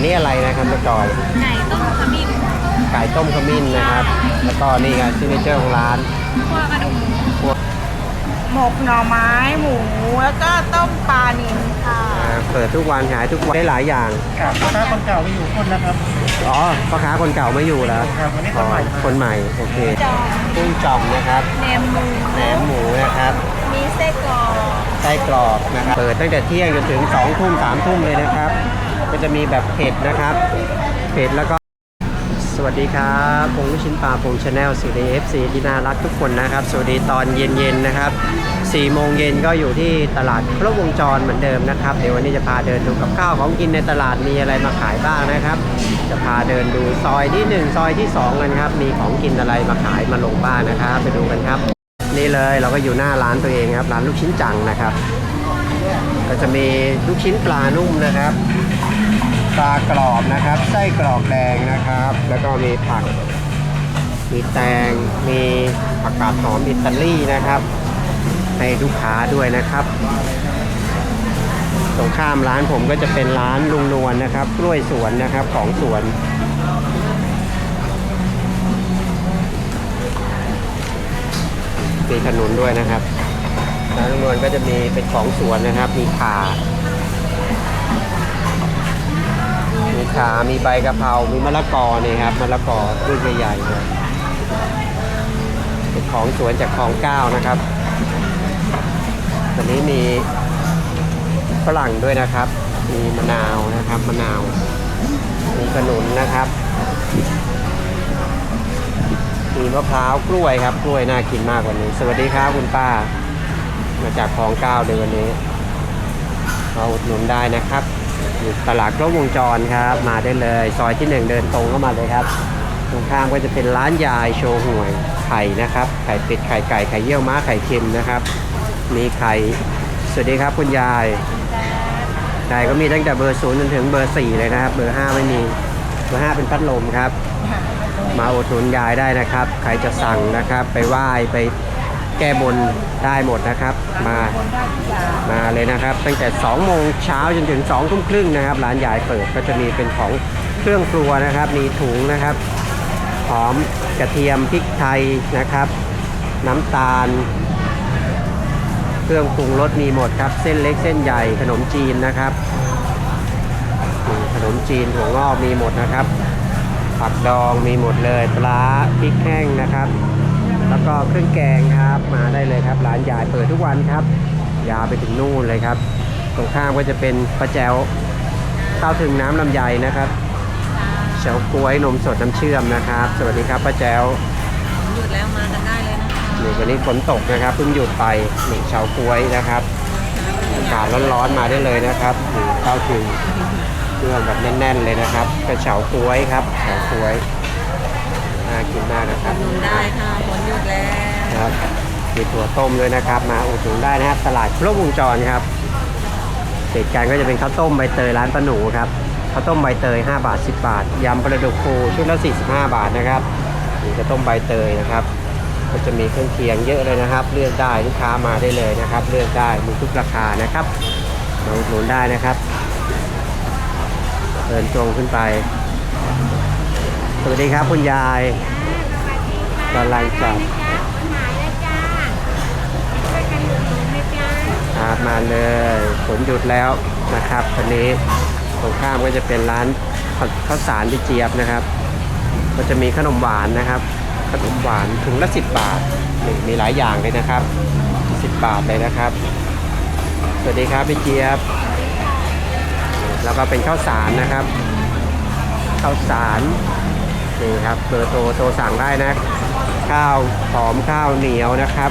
นนี้อะไรนะครับแม่จอยไก่ต้มขมิ้นไก่ต้มขมิ้นนะครับ แล้วก็นี่ไงซิกเนเจอร์ของร้านคั่วกระดูกหมกหน่อไม้หมู แล้วก็ต้มปลานิลค่ะ อ่าเปิดทุกวันขายทุกวันได้หลายอย่าง ครับถ้าคนเก่าไม่อยู่คนนะครับ อ๋อพ่อค้าคนเก่าไม่อยู่แล้วครับวันนี้คอ๋อนใหม่คนใหม่ โอเคจอมกุ้งจ่อมนะครับแหนมหมูแหนมหมูนะครับมีไส้กรอกไส้กรอบนะครับ เปิดตั้งแต่เที่ยงจนถึง2ทุ่ม3ทุ่มเลยนะครับ ก็จะมีแบบเผ็ดนะครับ เผ็ดแล้วก็สวัสดีครับพงลูกชิ้นปลาพงชาแนลสวัสดี FC ที่น่ารักทุกคนนะครับ สวัสดีตอนเย็นๆนะครับ4โมงเย็นก็อยู่ที่ตลาดครบวงจรเหมือนเดิมนะครับ เดี๋ยววันนี้จะพาเดินดูกับข้าวของกินในตลาดมีอะไรมาขายบ้างนะครับ จะพาเดินดูซอยที่ 1 ซอยที่2กันครับมีของกินอะไรมาขายมาลงบ้างนะครับ ไปดูกันครับ นี่เลยเราก็อยู่หน้าร้านตัวเองครับร้านลูกชิ้นจังนะครับ ก็จะมีลูกชิ้นปลานุ่มนะครับ ปลากรอบนะครับ ไส้กรอกแดงนะครับ แล้วก็มีผัก มีแตง มีผักกาดหอมอิตาลีนะครับ ให้ลูกค้าด้วยนะครับ ตรงข้ามร้านผมก็จะเป็นร้านลุงนวลนะครับ กล้วยสวนนะครับของสวนมีขนุนด้วยนะครับร้านลุงนวลก็จะมีเป็นของสวนนะครับ มีข่า ขา มีใบกะเพรา มีมะละกอนี่ครับ มะละกอลูกใหญ่ๆเลยเป็นของสวนจากคลองเก้านะครับวันนี้มีฝรั่งด้วยนะครับ มีมะนาวนะครับ มะนาว มีขนุนนะครับ มีมะพร้าวกล้วยครับ กล้วยน่ากินมากวันนี้ สวัสดีครับคุณป้า มาจากคลองเก้าเลยวันนี้มาอุดหนุนได้นะครับ ตลาดครบวงจรครับ มาได้เลย ซอยที่หนึ่งเดินตรงเข้ามาเลยครับ ตรงข้ามก็จะเป็นร้านยายโชว์หวยไข่นะครับ ไข่เป็ดไข่ไก่ไข่เยี่ยวม้าไข่เค็มนะครับ มีไข่ สวัสดีครับคุณยายไข่ก็มีตั้งแต่เบอร์ศูนย์จนถึงเบอร์สี่เลยนะครับ เบอร์ห้าไม่มี เบอร์ห้าเป็นพัดลมครับ มาอุดหนุนยายได้นะครับ ใครจะสั่งนะครับ ไปไหว้ไป แก้บนได้หมดนะครับ มามาเลยนะครับ ตั้งแต่ 2 โมงเช้าจนถึง2ทุ่มครึ่งนะครับร้านยายเปิดก็จะมีเป็นของเครื่องครัวนะครับ มีถุงนะครับหอมกระเทียมพริกไทยนะครับ น้ำตาล เครื่องปรุงรสมีหมดครับ เส้นเล็กเส้นใหญ่ขนมจีนนะครับขนมจีนถั่วงอกมีหมดนะครับผักดองมีหมดเลยปลาพริกแห้งนะครับ แล้วก็เครื่องแกงครับ มาได้เลยครับ ร้านยายเปิดทุกวันครับ ยาวไปถึงนู่นเลยครับ ตรงข้ามก็จะเป็นปลาแจวข้าวถึงน้ำลำไยนะครับเฉาก๊วยนมสดน้ำเชื่อมนะครับ สวัสดีครับป้าแจวหยุดแล้วมากันได้เลยนะคะนี่วันนี้ฝนตกนะครับเพิ่งหยุดไปนี่เฉาก๊วยนะครับอากาศร้อนๆมาได้เลยนะครับนี่ข้าวถึงเครื่องแบบแน่น ๆ เลยนะครับกระเฉาก๊วยครับเฉาก๊วย น่ากินมากนะครับหนุนได้ค่ะฝนหยุดแล้วครับมีถั่วต้มด้วยนะครับ มาอุดหนุนได้นะครับตลาดครบวงจรครับติดกันก็จะเป็นข้าวต้มใบเตยร้านป้าหนูครับข้าวต้มใบเตย 5 บาท 10 บาทยำปลาดุกฟูชุดละ45 บาทนะครับนี่ข้าวต้มใบเตยนะครับ ก็จะมีเครื่องเคียงเยอะเลยนะครับ เลือกได้ลูกค้ามาได้เลยนะครับ เลือกได้มีทุกราคานะครับมาอุดหนุนได้นะครับเดินตรงขึ้นไป สวัสดีครับคุณยายกำลังจับครับมาเลยฝนหยุดแล้วนะครับตอนนี้ตรงข้ามก็จะเป็นร้านข้าวข้าวสารพี่เจี๊ยบนะครับ ก็จะมีขนมหวานนะครับ ขนมหวานถุงละ10 บาทมีหลายอย่างเลยนะครับ 10 บาทเลยนะครับ สวัสดีครับพี่เจี๊ยบ แล้วก็เป็นข้าวสารนะครับ ข้าวสาร นี่ครับเบอร์โทรโทรสั่งได้นะ ข้าวหอมข้าวเหนียวนะครับ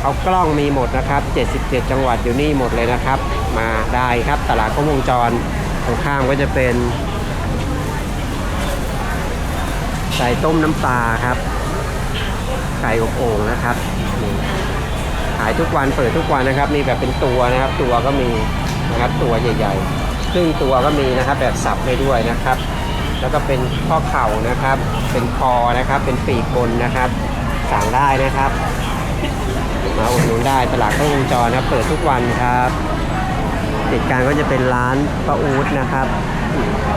เขากล้องมีหมดนะครับ 77 จังหวัดอยู่นี่หมดเลยนะครับ มาได้ครับตลาดครบวงจรตรงข้ามก็จะเป็นไก่ต้มน้ำปลาครับ ไก่อบโอ่งนะครับขายทุกวันเปิดทุกวันนะครับ มีแบบเป็นตัวนะครับ ตัวก็มีนะครับตัวใหญ่ๆครึ่งตัวก็มีนะครับ แบบสับให้ด้วยนะครับ แล้วก็เป็นข้อเข่านะครับ เป็นคอนะครับ เป็นปีกบนนะครับ สั่งได้นะครับ มาอุดหนุนได้ตลาดครบวงจรนะครับเปิดทุกวันครับติดกันก็จะเป็นร้านป้าอูดนะครับ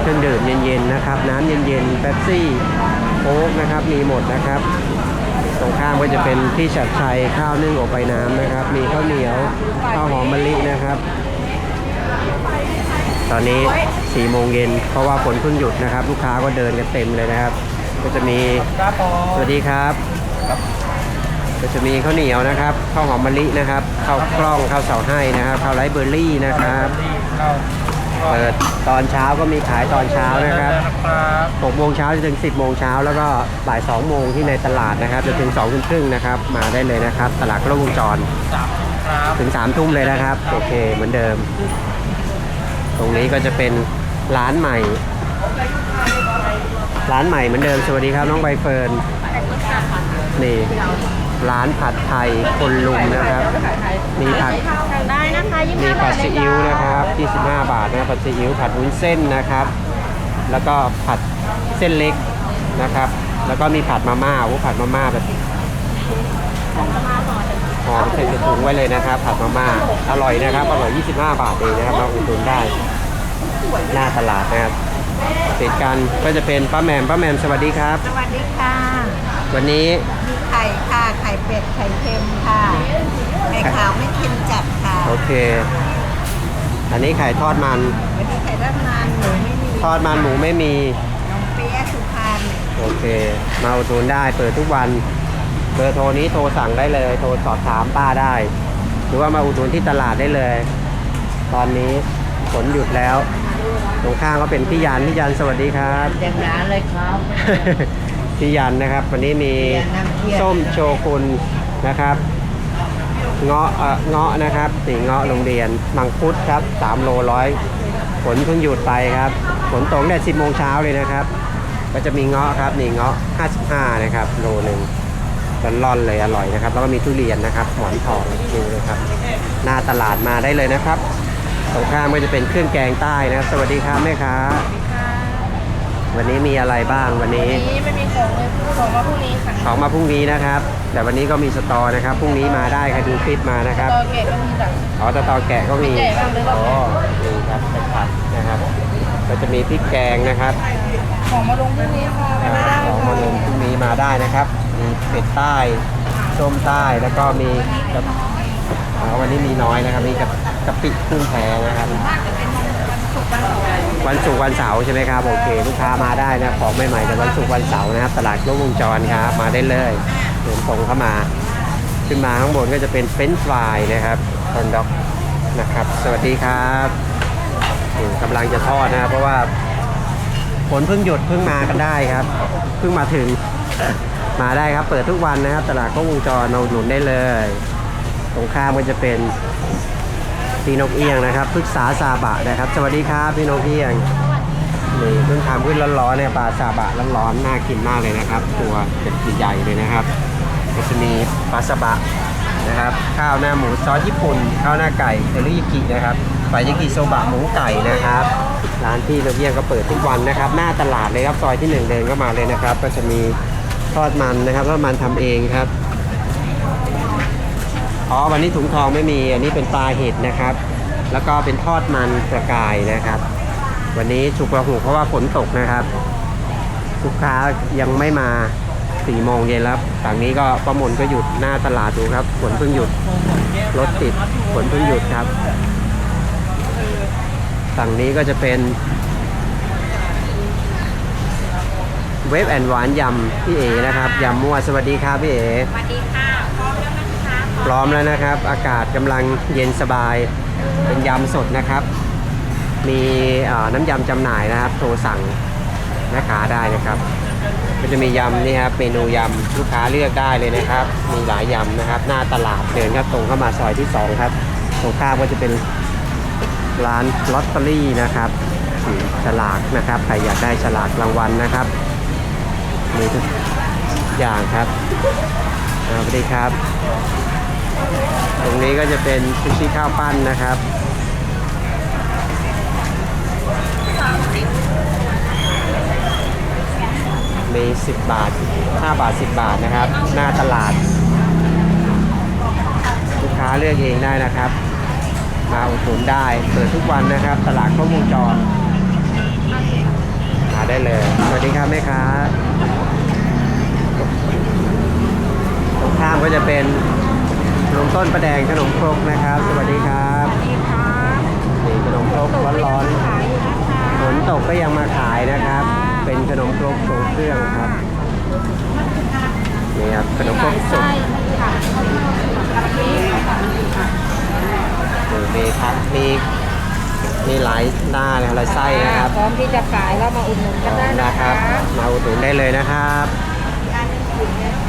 เครื่องดื่มเย็นๆนะครับ น้ำเย็นๆเป๊ปซี่โค้กนะครับ มีหมดนะครับ ตรงข้ามก็จะเป็นที่ฉัดชัยข้าวนึ่งอบไอน้ำนะครับ มีข้าวเหนียวข้าวหอมมะลินะครับ ตอนนี้4โมงเย็นเพราะว่าฝนเพิ่งหยุดนะครับ ลูกค้าก็เดินกันเต็มเลยนะครับ ก็จะมีสวัสดีครับ ก็จะมีข้าวเหนียวนะครับข้าวหอมมะลินะครับข้าวกล้องข้าวเสาให้นะครับข้าวไรเบอร์รี่นะครับเปิดตอนเช้าก็มีขายตอนเช้านะครับ6โมงเช้าจนถึง 10 โมงเช้าแล้วก็บ่าย 2 โมงที่ในตลาดนะครับจนถึง2ทุ่มครึ่งนะครับ มาได้เลยนะครับ ตลาดกล้องวงจร ถึง 3 ทุ่มเลยนะครับ โอเคเหมือนเดิม ตรงนี้ก็จะเป็นร้านใหม่ ร้านใหม่เหมือนเดิมสวัสดีครับน้องใบเฟิร์นนี่ร้านผัดไทยคนลุมนะครับ มีผัดได้นะคะยี่มีห้าผับาดทเลซียอิ๊วจ้านะครับ25บาทนะผัดซีอิ๊วผัดวุ้นเส้นนะครับ แล้วก็ผัดเส้นเล็กนะครับ แล้วก็มีผัดมาม่าโอ้ผัดมาม่าแบบห่อเป็นเศษถุงไว้เลยนะครับผัดมาม่าอร่อยนะครับอร่อย 25 บาทเองนะครับมาอุดหนุนได้ หน้าตลาดนะครับติดกันก็จะเป็นป้าแหม่มป้าแหม่มสวัสดีครับ สวัสดีค่ะ วันนี้ มีไข่ค่ะ ไข่เป็ด ไข่เค็มค่ะ ไข่ขาวไม่เค็มจัดค่ะ โอเค อันนี้ไข่ทอดมัน วันนี้ไข่ด้านนานหมูไม่มีทอดมันหมูไม่มี น้องเปี๊ยะสุพรรณโอเค มาอุดหนุนได้เปิดทุกวัน เบอร์โทรนี้โทรสั่งได้เลย โทรสอบถามป้าได้ หรือว่ามาอุดหนุนที่ตลาดได้เลย ตอนนี้ฝนหยุดแล้ว ตรงข้างก็เป็นพี่ยันพี่ยันสวัสดีครับเด็กร้านเลยครับ พี่ยันนะครับ วันนี้มีพี่ยันน้ำเชื่อมส้มโชกุนนะครับ เงาะเอ่อเงาะนะครับสีเงาะโรงเรียน มังคุดครับ3โลร้อยฝนเพิ่งหยุดไปครับฝนตกเนี่ย10โมงเช้าเลยนะครับ ก็จะมีเงาะครับนี่เงาะ55นะครับโลหนึ่ง ร้อนๆเลยอร่อยนะครับ แล้วก็มีทุเรียนนะครับหมอนทองนี่เลยครับ หน้าตลาดมาได้เลยนะครับตรงข้ามก็จะเป็นเครื่องแกงใต้นะครับ สวัสดีครับแม่ค้าวันนี้มีอะไรบ้างวันนี้นี้ไม่มีของเลยพูดบอกว่าพรุ่งนี้ค่ะของมาพรุ่งนี้นะครับ แต่วันนี้ก็มีสตอนะครับพรุ่งนี้มาได้ใครดูคลิปมานะครับตอเกตก็มีจ้ะอ๋อสตอแกะก็มีใหญ่มากเลยรอบอ๋นี้อนี่ครับเป็นผัดนะครับ ก็จะมีพริกแกงนะครับ ของมาลงพรุ่งนี้ค่ะไม่ได้ของมาลงพรุ่งนี้มาได้นะครับ มีเป็ดใต้ส้มใต้แล้วก็มีกับอ๋อวันนี้มีน้อยนะครับ มีกับกะปิกุ้งแพนะครับ วันศุกร์วันเสาร์ใช่ไหมครับโอเคลูกค้ามาได้นะของใหม่ๆแต่วันศุกร์วันเสาร์นะครับ ตลาดครบวงจรครับมาได้เลยเดินตรงเข้ามา ขึ้นมาข้างบนก็จะเป็นเฟรนช์ฟรายนะครับคอนด็อกนะครับ สวัสดีครับอืม กำลังจะทอดนะครับเพราะว่าฝนเพิ่งหยุดเพิ่งมากันได้ครับ เพิ่งมาถึงมาได้ครับ เปิดทุกวันนะครับ ตลาดครบวงจรเราหนุนได้เลย ตรงข้ามก็จะเป็นพี่นกเอียงนะครับพึกษาซาบะนะครับ สวัสดีครับพี่นกเอียงนี่เพิ่งทำขึ้นร้อนๆเนี่ยปลาซาบะร้อนๆน่ากินมากเลยนะครับ ตัวเป็นใหญ่เลยนะครับก็จะมีปลาซาบะนะครับ ข้าวหน้าหมูซอสญี่ปุ่น ข้าวหน้าไก่เทริยากินะครับ ปายากิโซบะหมูไก่นะครับ ร้านพี่นกเอียงก็เปิดทุกวันนะครับ หน้าตลาดเลยครับซอยที่หนึ่งเดินเข้ามาเลยนะครับ ก็จะมีทอดมันนะครับทอดมันทำเองครับอ๋อวันนี้ถุงทองไม่มี อันนี้เป็นปลาเห็ดนะครับ แล้วก็เป็นทอดมันประกายนะครับ วันนี้ฉุกระหุกเพราะว่าฝนตกนะครับลูกค้ายังไม่มาสี่โมงเย็นแล้วฝั่งนี้ก็ประมลก็หยุดหน้าตลาดดูครับฝนเพิ่งหยุดรถติดฝนเพิ่งหยุดครับ ฝั่งนี้ก็จะเป็นเวฟแอนหวานยำพี่เอนะครับยำมั่วสวัสดีครับพี่เอสวัสดีค่ะ พร้อมแล้วนะคะพร้อมแล้วนะครับ อากาศกำลังเย็นสบายเป็นยำสดนะครับ มีเอ่อน้ำยำจำหน่ายนะครับ โทรสั่งแม่ค้าได้นะครับก็จะมียำนี่ครับเมนูยำลูกค้าเลือกได้เลยนะครับ มีหลายยำนะครับ หน้าตลาดเดินครับตรงเข้ามาซอยที่ 2 ครับตรงข้ามก็จะเป็น ร้านลอตเตอรี่นะครับฉลากนะครับใครอยากได้ฉลากรางวัลนะครับมีทุกอย่างครับสวัสดีครับ ตรงนี้ก็จะเป็นซูชิข้าวปั้นนะครับมี10 บาท 5 บาท 10 บาทนะครับ หน้าตลาด ลูกค้าเลือกเองได้นะครับ มาอุดหนุนได้เปิดทุกวันนะครับ ตลาดครบวงจรเอาได้เลย สวัสดีครับแม่ค้าตรงข้ามก็จะเป็นลุงต้นประแดงขนมครกนะครับ สวัสดีครับสวัสดีค่ะนี่ขนมครกร้อนๆฝนตกก็ยังมาขายนะครับ เป็นขนมครกทรงเครื่องครับนี่ครับขนมครกสุก ค่ะกะทิมีครับมีมีหลายหน้าเลยหลายไส้นะครับพร้อมที่จะขายแล้วมาอุดหนุนกันได้นะนะครับคะมาอุดหนุนได้เลยนะครับ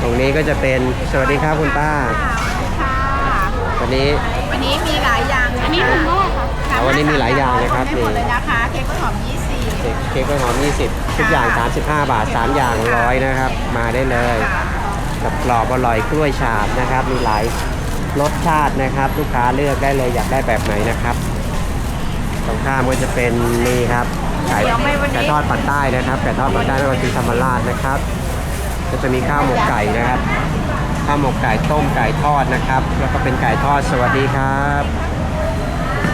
ตรงนี้ก็จะเป็นสวัสดีครับคุณป้าค่ะ วันนี้ วันนี้มีหลายอย่างอันนี้ถุงเท่าไหร่คะอ่าวันนี้มีหลายอย่างนะครับ ไม่หมดเลยนะคะ เค้กกล้วยหอม20เค้กเค้กกล้วยหอม 20 ทุกอย่าง 35 บาท 3 อย่างร้อยนะครับ มาได้เลย ค่ะกับกรอบอร่อยกล้วยฉาบนะครับ มีหลาย รสชาตินะครับ ลูกค้าเลือกได้เลยอยากได้แบบไหนนะครับตรงข้ามก็จะเป็นนี่ครับไก่ไก่ทอดปักใต้นะครับไก่ทอดปักใต้นครศรีธรรมราชนะครับ ก็จะมีข้าวหมกไก่นะครับข้าวหมกไก่ต้มไก่ทอดนะครับ แล้วก็เป็นไก่ทอดสวัสดีครับ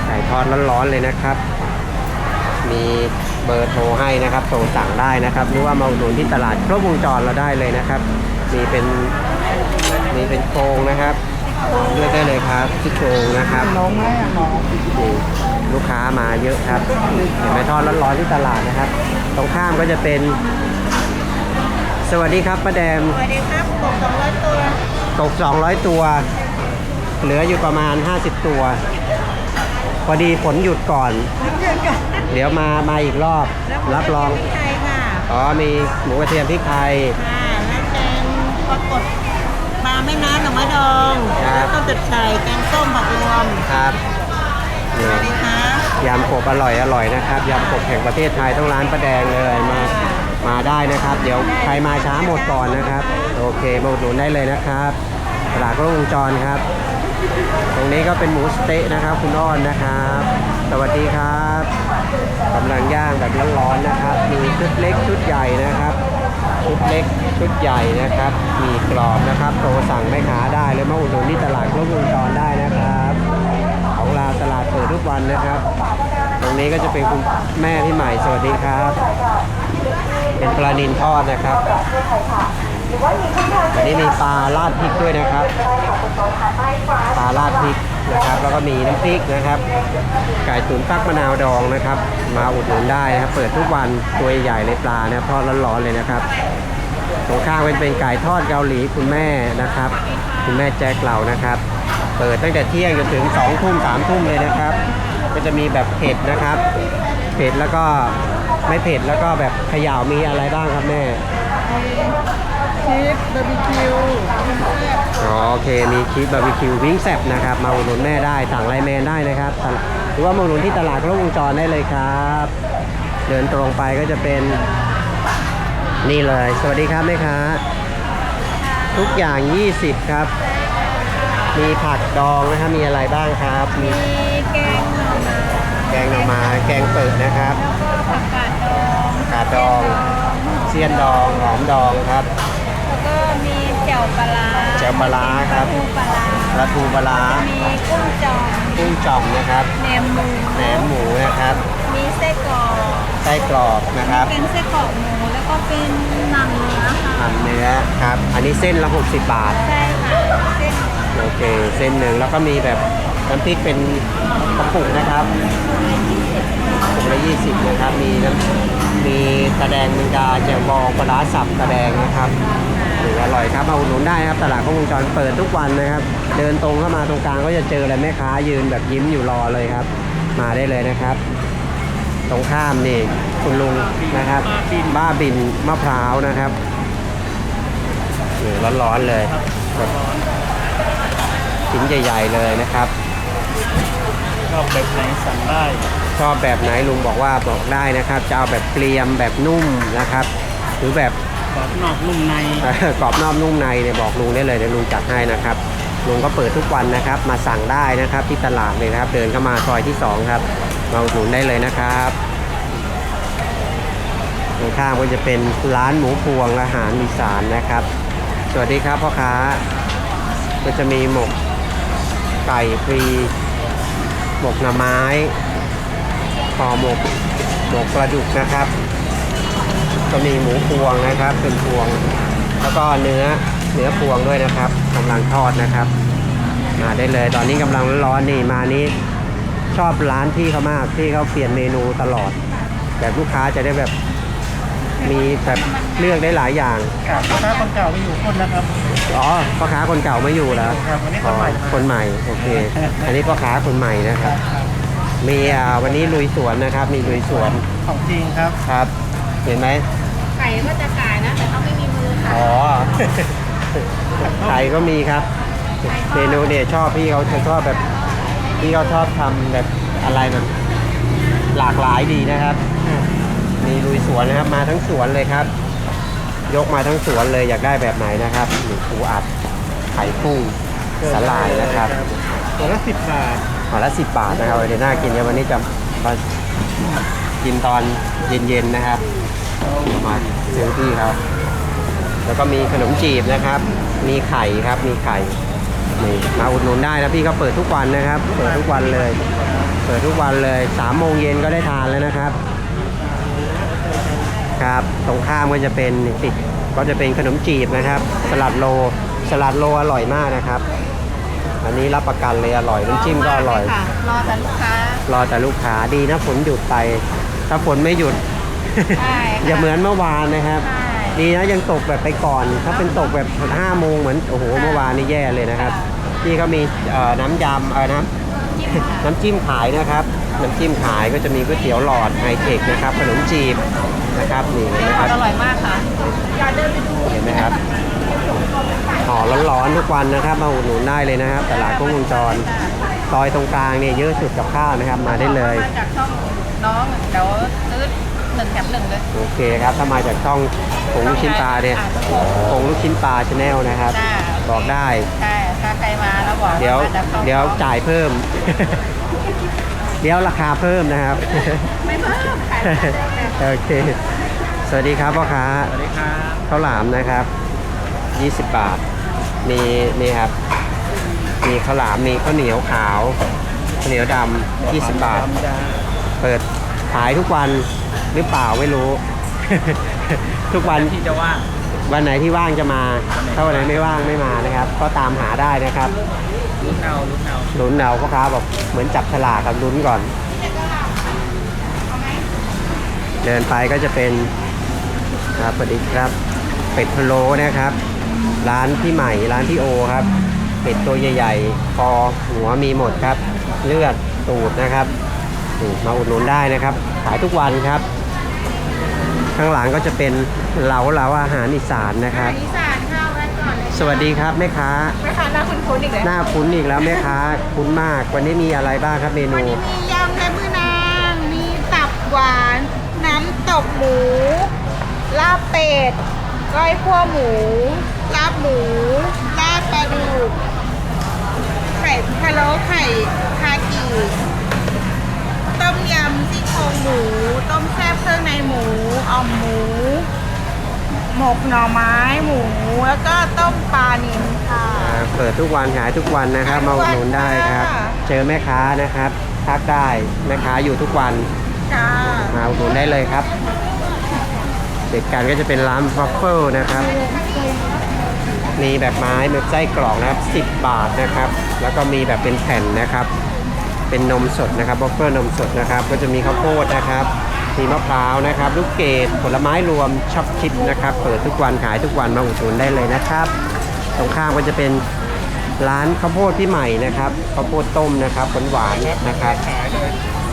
ไก่ทอดร้อนๆเลยนะครับ มีเบอร์โทรให้นะครับโทรสั่งได้นะครับหรือว่ามาอุดหนุนที่ตลาดครบวงจรเราได้เลยนะครับ มีเป็นมีเป็นโครงนะครับ เลือกได้เลยครับที่โครงนะครับน้องไหมอะน้องนี่ลูกค้ามาเยอะครับ เห็นไหมทอดร้อนๆที่ตลาดนะครับ ตรงข้ามก็จะเป็น สวัสดีครับป้าแดม สวัสดีครับกบ200ตัวตก200ตัว เหลืออยู่ประมาณ 50 ตัว พอดีฝนหยุดก่อน เดี๋ยวมามาอีกรอบ รับรองพกไทยค่ะอ๋อมีหมูกระเทียมพริกไทย ค่ะและแกงปรากฏปลา แม่น้ำหน่อไม้ดองครับแล้วก็เป็ดไข่แกงส้มผักรวมครับสวัสดีค่ะยำกบอร่อยอร่อยนะครับยำกบแห่งประเทศไทยต้องร้านประแดงเลยมามาได้นะครับ เดี๋ยวใครมาช้าหมดก่อนนะครับ โอเคมาอุดหนุนได้เลยนะครับตลาดกล้องวงจรครับ ตรงนี้ก็เป็นหมูสะเต๊ะนะครับ คุณอ้อนนะครับ สวัสดีครับกำลังย่างแบบร้อนๆนะครับ มีชุดเล็กชุดใหญ่นะครับ ชุดเล็กชุดใหญ่นะครับ มีกรอบนะครับโทรสั่งแม่ค้าได้เลยมาอุดหนุนที่ตลาดกล้องวงจรได้นะครับ ของเราตลาดเปิดทุกวันนะครับ ตรงนี้ก็จะเป็นคุณแม่พี่ใหม่สวัสดีครับ เป็นปลานินทอดนะครับอันนี้มีปลาราดพริกด้วยนะครับ ปลาราดพริก นะครับ แล้วก็มีน้ำพริกนะครับ ไก่ตุ๋นฟักมะนาวดองนะครับ มาอุดหนุนได้นะครับ เปิดทุกวันตัวใหญ่เลยปลานะครับทอดร้อนๆเลยนะครับตรงข้างเป็นเป็นไก่ทอดเกาหลีคุณแม่นะครับ คุณแม่แจ็คเรานะครับ เปิดตั้งแต่เที่ยงจนถึง2ทุ่ม3ทุ่มเลยนะครับ ก็จะมีแบบเผ็ดนะครับ เผ็ดแล้วก็ไม่เผ็ดแล้วก็แบบขย่ามีอะไรบ้างครับแม่ ชีสบาร์บีคิวอ๋อโอเคมีชีสบาร์บีคิววิงแซบนะครับมาอุดหนุนแม่ได้สั่งไลน์แมนได้นะครับสั่งหรือว่ามาอุดหนุนที่ตลาดครบวงจรได้เลยครับ เดินตรงไปก็จะเป็นนี่เลย สวัสดีครับแม่ค้าทุกอย่าง 20 ครับ มีผักดองนะครับมีอะไรบ้างครับ มีมีแกงหน่อไม้แกงหน่อไม้แกงเปิดนะครับผักกาดดองกาดดองเซียนดองหอมดองครับแล้วก็ มีแจ่วปลาร้าแจ่วปลาร้าครับปูปลาร้าปลาทูปลาร้ามีกุ้งจอมกุ้งจ่อมนะครับแหนมหมูแหนมหมูนะครับมีไส้กรอกไส้กรอบนะครับเป็นไส้กรอกหมูแล้วก็เป็นหนังเนื้อค่ะหั่นเนื้อครับ อันนี้เส้นละ 60 บาท ใช่ค่ะเส้นโอเค เส้นหนึ่งแล้วก็มีแบบน้ำพริกเป็นกระปุกนะครับกระปุกละ20นะครับ มีน้ำมีตะแดงเมืองกาแจ่วบองปลาร้าสับตะแดงนะครับ ถืออร่อยครับมาอุดหนุนได้ครับตลาดข้าววงจรเปิดทุกวันนะครับ เดินตรงเข้ามาตรงกลางก็จะเจอเลยแม่ค้ายืนแบบยิ้มอยู่รอเลยครับ มาได้เลยนะครับ ตรงข้ามนี่คุณลุงนะครับ บ้าบินมะพร้าวนะครับนี่ร้อนๆเลยแบบชิ้นใหญ่ๆเลยนะครับ ชอบแบบไหนสั่งได้ชอบแบบไหนลุงบอกว่าบอกได้นะครับ จะเอาแบบเกลียมแบบนุ่มนะครับ หรือแบบ กรอบนอกนุ่มใน กรอบนอกนุ่มในเนี่ยบอกลุงได้เลยเดี๋ยวลุงจัดให้นะครับลุงก็เปิดทุกวันนะครับ มาสั่งได้นะครับ ที่ตลาดเลยนะครับ เดินเข้ามาซอยที่สองครับมาอุดหนุนได้เลยนะครับตรงข้ามก็จะเป็นร้านหมูพวงอาหารอีสานนะครับ สวัสดีครับพ่อค้าก็จะมีหมกไก่ฟรีหมกหน่อไม้ห่อหมกหมกปลาดุกนะครับ ก็มีหมูพวงนะครับ เป็นพวง แล้วก็เนื้อเนื้อพวงด้วยนะครับกำลังทอดนะครับ มาได้เลย ตอนนี้กำลังร้อนๆนี่มานี้ชอบร้านที่เขามากที่เขาเปลี่ยนเมนูตลอด แบบลูกค้าจะได้แบบมีแบบเลือกได้หลายอย่างครับพ่อค้าคนเก่าไม่อยู่คนแล้วครับ อ๋อพ่อค้าคนเก่าไม่อยู่แล้วครับวันนี้คอ๋อนใหม่คนใหม่โอเค อันนี้พ่อค้าคนใหม่นะครับ มีอ่าวันนี้ลุยสวนนะครับ มีลุยสวนของจริงครับครับ เห็นไหมไก่ก็จะขายนะ แต่เขาไม่มีมือค่ะอ๋อ ไข่ก็มีครับ เมนูเนี่ยชอบพี่เขาจะชอบแบบพี่เขาชอบทำแบบอะไรแบบหลากหลายดีนะครับ มีลุยสวนนะครับ มาทั้งสวนเลยครับ ยกมาทั้งสวนเลยอยากได้แบบไหนนะครับหมูปูอัดไข่กุ้งสลายนะครับตัวละสิบบาทห่อละสิบบาทนะครับเดี๋ยวน่ากินเนี่ยวันนี้จะมากินตอนเย็นๆนะครับมา ซื้อพี่เขาแล้วก็มีขนมจีบนะครับ มีไข่ครับ มีไข่นี่มาอุดหนุนได้นะพี่เขาเปิดทุกวันนะครับ เปิดทุกวันเลย เปิดทุกวันเลยสามโมงเย็นก็ได้ทานแล้วนะครับ ครับ ตรงข้ามก็จะเป็นติดก็จะเป็นขนมจีบนะครับ สลัดโล สลัดโลอร่อยมากนะครับ อันนี้รับประกันเลยอร่อยน้ำจิ้มก็อร่อยค่ะรอแต่ลูกค้ารอแต่ลูกค้าดีนะฝนหยุดไป ถ้าฝนไม่หยุด ใช่ค่ะ อย่าเหมือนเมื่อวานนะครับ ใช่ ดีนะยังตกแบบไปก่อน ถ้าเป็นตกแบบห้าโมงเหมือนโอ้โหเมื่อวานนี่แย่เลยนะครับพี่เขามีเอ่อน้ำยำเออน้ำ จิ้มค่ะน้ำจิ้มขายนะครับ น้ำจิ้มขายก็จะมีก๋วยเตี๋ยวหลอดไฮเทคนะครับ ขนมจีบนะครับนี่เห็นไหมครับ อร่อยมากค่ะเห็นไหมครับห่อร้อนๆทุกวันนะครับ มาอุดหนุนได้เลยนะครับ ตลาดกุ้งวงจร ซอยตรงกลางเนี่ยเยอะสุดกับข้าวนะครับ มาได้เลย มาจากช่องน้องเดี๋ยวซื้อ หนึ่งแถมหนึ่งเลย โอเคครับ ถ้ามาจากช่องผงลูกชิ้นปลาเนี่ยผงลูกชิ้นปลาชาแนลนะครับ จ้า บอกได้ ใช่ ถ้าใครมาแล้วบอกเดี๋ยวามาจากช่องเดี๋ยวจ่ายเพิ่ม เดี๋ยวราคาเพิ่มนะครับ ไม่เพิ่มขายเหมือนเดิมเลยโอเค สวัสดีครับพ่อค้าสวัสดีครับข้าวหลามนะครับ 20 บาท มีนี่ครับ มีข้าวหลาม มีข้าวเหนียวขาว ข้าวเหนียวดำ20 บาทธรรมดาเปิดขายทุกวัน หรือเปล่าไม่รู้ ทุกวันที่จะว่าง วันไหนที่ว่างจะมา ถ้าวันไหนไม่ว่างไม่มานะครับ ก็ตามหาได้นะครับลุ้นเอาลุ้นเอาลุ้นเอาพ่อค้าบอกเหมือนจับฉลากครับลุ้นก่อน เดินไปก็จะเป็นครับสวัสดีครับ เป็ดพะโล้นะครับ ร้านพี่ใหม่ร้านพี่โอครับ เป็ดตัวใหญ่ๆคอหัวมีหมดครับ เลือดตูดนะครับนี่มาอุดหนุนได้นะครับ ขายทุกวันครับ ข้างหลังก็จะเป็นเหลาเหลาอาหารอีสานนะครับ อีสานข้าวไว้ก่อนเลยสวัสดีครับแม่ค้า แม่ค้าหน้าคุ้นๆอีกแล้วหน้าคุ้นอีกแล้วแม่ค้าคุ้นมาก วันนี้มีอะไรบ้างครับเมนู วันนี้มียำและมือนาง มีตับหวาน น้ำตกหมู ลาบเป็ด ก้อยคั่วหมู ลาบหมู ลาบปลาดุกไข่พะโล้ไข่คากิ ต้มยำซี่โครงหมู ต้มแซ่บเครื่องในหมูอ่อมหมู หมกหน่อไม้หมู แล้วก็ต้มปลานิลค่ะ อ่าเปิดทุกวันขายทุกวันนะครับ มาอุดหนุนได้ครับ ค่ะ เจอแม่ค้านะครับทักได้แม่ค้าอยู่ทุกวันค่ะมาอุดหนุนได้เลยครับเด็กกันก็จะเป็นร้านฟัฟเฟิลนะครับ มีแบบไม้แบบไส้กรอกนะครับ 10 บาทนะครับ แล้วก็มีแบบเป็นแผ่นนะครับ เป็นนมสดนะครับบัฟเฟอร์นมสดนะครับ ก็จะมีข้าวโพดนะครับมีมะพร้าวนะครับ ลูกเกดผลไม้รวมช็อปชิปนะครับ เปิดทุกวันขายทุกวันมาอุดหนุนได้เลยนะครับ ตรงข้ามก็จะเป็นร้านข้าวโพดพี่ใหม่นะครับข้าวโพดต้มนะครับหวานๆนะครับ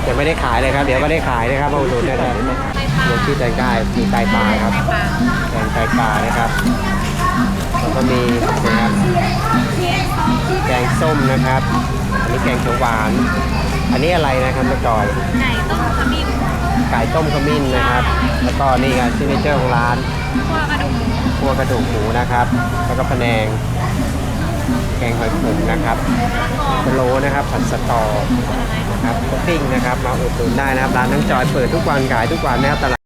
ยังไม่ได้ขายเลยครับ เดี๋ยวก็ได้ขายนะครับมาอุดหนุนได้เลยโยชิแตงใต้มีไตปลาครับแตงไตปลานะครับแล้วก็มีนะครับแกงส้มนะครับ นนี้แกงเขียวหวาน อันนี้อะไรนะครับแม่จอย ไก่ต้มขมิ้นไก่ต้มขมิ้นนะครับ แล้วก็นี่ครับซิกเนเจอร์ของร้านคั่วกระดูกหมูคั่วกระดูกหมูนะครับ แล้วก็พะแนง แกงหอยขมนะครับพะโล้นะครับ ผัดสะตอนะครับท็อปปิ้งนะครับ มาอุดหนุนได้นะครับ ร้านน้ำจอยเปิดทุกวันขายทุกวันนะครับตลาด